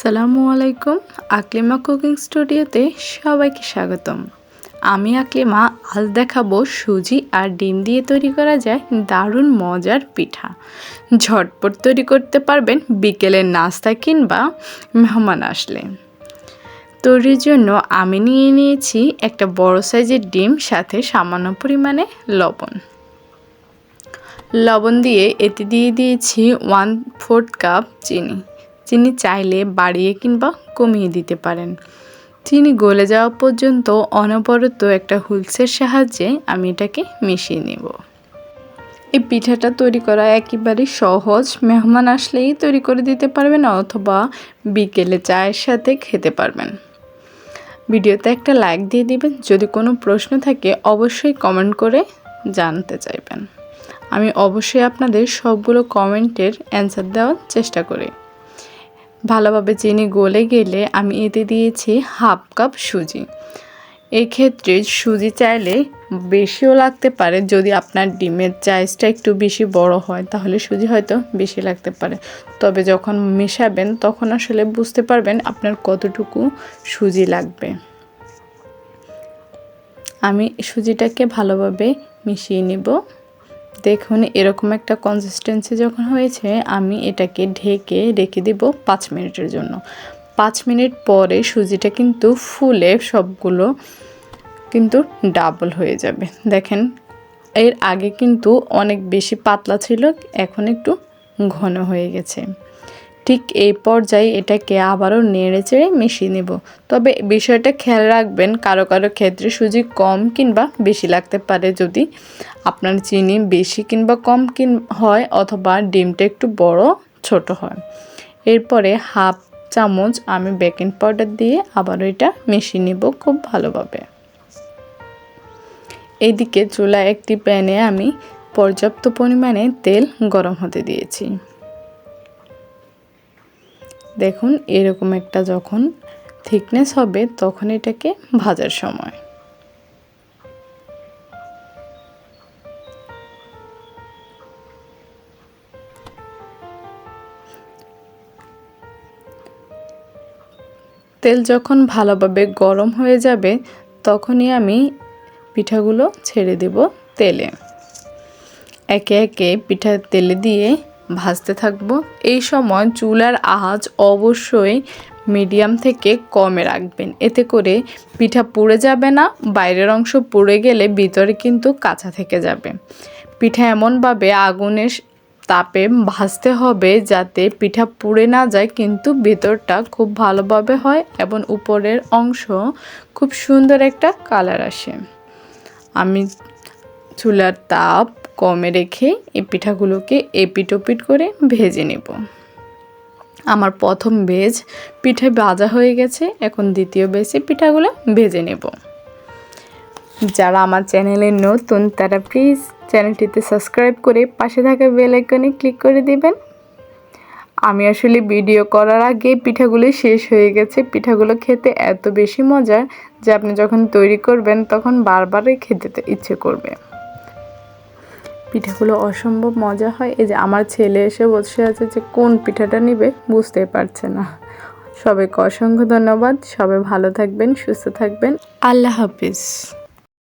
সালামু আলাইকুম। আকলিমা কুকিং স্টুডিওতে সবাইকে স্বাগতম। আমি আকলিমা, আজ দেখাবো সুজি আর ডিম দিয়ে তৈরি করা যায় দারুণ মজার পিঠা। ঝটপট তৈরি করতে পারবেন বিকেলের নাস্তা কিংবা মেহমান আসলে। তৈরির জন্য আমি নিয়ে নিয়েছি একটা বড় সাইজের ডিম, সাথে সামান্য পরিমাণে লবণ। লবণ দিয়ে এতে দিয়ে দিয়েছি ওয়ান ফোর্থ কাপ চিনি। চিনি চাইলে বাড়িয়ে কিংবা কমিয়ে দিতে পারেন। চিনি গলে যাওয়া পর্যন্ত অনবরত একটা হুলসের সাহায্যে আমি এটাকে মিশিয়ে নেব। এই পিঠাটা তৈরি করা একেবারেই সহজ, মেহমান আসলেই তৈরি করে দিতে পারবেন অথবা বিকেলে চায়ের সাথে খেতে পারবেন। ভিডিওতে একটা লাইক দিয়ে দিবেন, যদি কোনো প্রশ্ন থাকে অবশ্যই কমেন্ট করে জানতে চাইবেন। আমি অবশ্যই আপনাদের সবগুলো কমেন্টের অ্যান্সার দেওয়ার চেষ্টা করি। ভালোভাবে চিনি গলে গেলে আমি এতে দিয়েছি হাফ কাপ সুজি। এই ক্ষেত্রে সুজি চাইলে বেশিও লাগতে পারে, যদি আপনার ডিমের চাইজটা একটু বেশি বড় হয়, তাহলে সুজি হয়তো বেশি লাগতে পারে। তবে যখন মেশাবেন, তখন আসলে বুঝতে পারবেন আপনার কতটুকু সুজি লাগবে। আমি সুজিটাকে ভালোভাবে মিশিয়ে নেব। দেখুন, এরকম একটা কনসিস্টেন্সি যখন হয়েছে, আমি এটাকে ঢেকে রেখে দেব পাঁচ মিনিটের জন্য। পাঁচ মিনিট পরে সুজিটা কিন্তু ফুলে সবগুলো কিন্তু ডাবল হয়ে যাবে। দেখেন, এর আগে কিন্তু অনেক বেশি পাতলা ছিল, এখন একটু ঘন হয়ে গেছে। ঠিক এই পর্যায়ে এটাকে আবারও নেড়ে চেড়ে মিশিয়ে নেব। তবে বিষয়টা খেয়াল রাখবেন, কারও কারও ক্ষেত্রে সুজি কম কিংবা বেশি লাগতে পারে যদি আপনার চিনি বেশি কিংবা কম কিন, হয় অথবা ডিমটা একটু বড়, ছোট হয়। এরপরে হাফ চামচ আমি বেকিং পাউডার দিয়ে আবারও এটা মিশিয়ে নেব খুব ভালোভাবে। এইদিকে চুলা একটি প্যানে আমি পর্যাপ্ত পরিমাণে তেল গরম হতে দিয়েছি। দেখুন, এরকম একটা যখন থিকনেস হবে, তখন এটাকে ভাজার সময়। তেল যখন ভালোভাবে গরম হয়ে যাবে, তখনই আমি পিঠাগুলো ছেড়ে দেব তেলে। একে একে পিঠা তেলে দিয়ে ভাজতে থাকব। এই সময় চুলার আঁচ অবশ্যই মিডিয়াম থেকে কমে রাখবেন। এতে করে পিঠা পুড়ে যাবে না, বাইরের অংশ পুড়ে গেলে ভিতরে কিন্তু কাঁচা থেকে যাবে। পিঠা এমনভাবে আগুনের তাপে ভাজতে হবে যাতে পিঠা পুড়ে না যায়, কিন্তু ভেতরটা খুব ভালোভাবে হয় এবং উপরের অংশ খুব সুন্দর একটা কালার আসে। আমি চুলার তাপ কমে রেখে এই পিঠাগুলোকে এপিট ওপিট করে ভেজে নেব। আমার প্রথম বেজ পিঠে ভাজা হয়ে গেছে, এখন দ্বিতীয় বেজে পিঠাগুলো ভেজে নেব। যারা আমার চ্যানেলে নতুন, তারা প্লিজ চ্যানেলটিতে সাবস্ক্রাইব করে পাশে থাকা বেল আইকনে ক্লিক করে দিবেন। আমি আসলে ভিডিও করার আগে পিঠাগুলো শেষ হয়ে গেছে। পিঠাগুলো খেতে এত বেশি মজা যে আপনি যখন তৈরি করবেন, তখন বারবারই খেতে ইচ্ছে করবে। পিঠাগুলো অসম্ভব মজা হয়। এই যে আমার ছেলে এসে বসে আছে যে কোন পিঠাটা নিবে বুঝতেই পারছে না। সবাইকে অসংখ্য ধন্যবাদ। সবাই ভালো থাকবেন, সুস্থ থাকবেন। আল্লাহ হাফিজ।